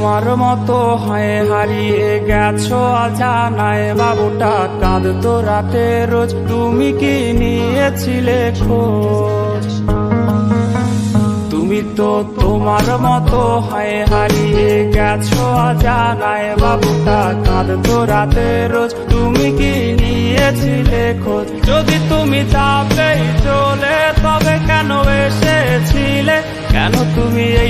মতো হয় হারিয়ে গেছো জানায় বাবুটা কাঁদতো রাতে, রোজ তুমি কি নিয়েছিলে খোঁজ? তুমি তো তোমার মতো হয় হারিয়ে গেছো জানায় বাবুটা কাঁদতো রাতে, রোজ তুমি কি নিয়েছিলে খোঁজ? যদি তুমি যাবেই চলে, তবে কেন এই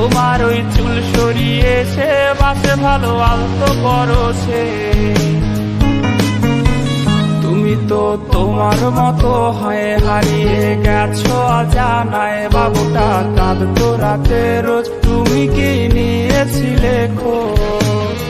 তোমার ওই চুল সরিয়ে সে বাসে ভালো আলতো করছে তুমি তো তোমার মতো হয় হারিয়ে গেছো জানায় বাবুটা কাঁদতো রাতে রোজ। তুমি কি নিয়েছিলে খোঁজ?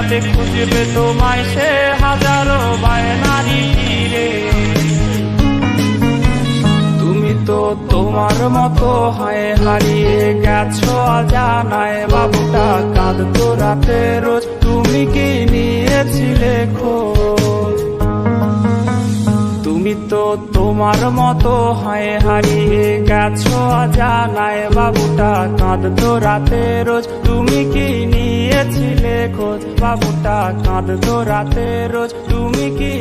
আখিরাতে খুঁজবে তোমায় সে হাজারো বায়নারি তীরে তুমি তো তোমার মতো হয় হারিয়ে গেছো জানায় বাবুটা কাঁদতো রাতে রোজ। তুমি কি নিয়েছিলে খোঁজ? তুমি তো তোমার মতো হয় হারিয়ে গেছো জানায় বাবুটা কাঁদতো রাতে রোজ। তুমি কি খোঁজ বাবুটা কাঁদতো রাতে রোজ। তুমি কি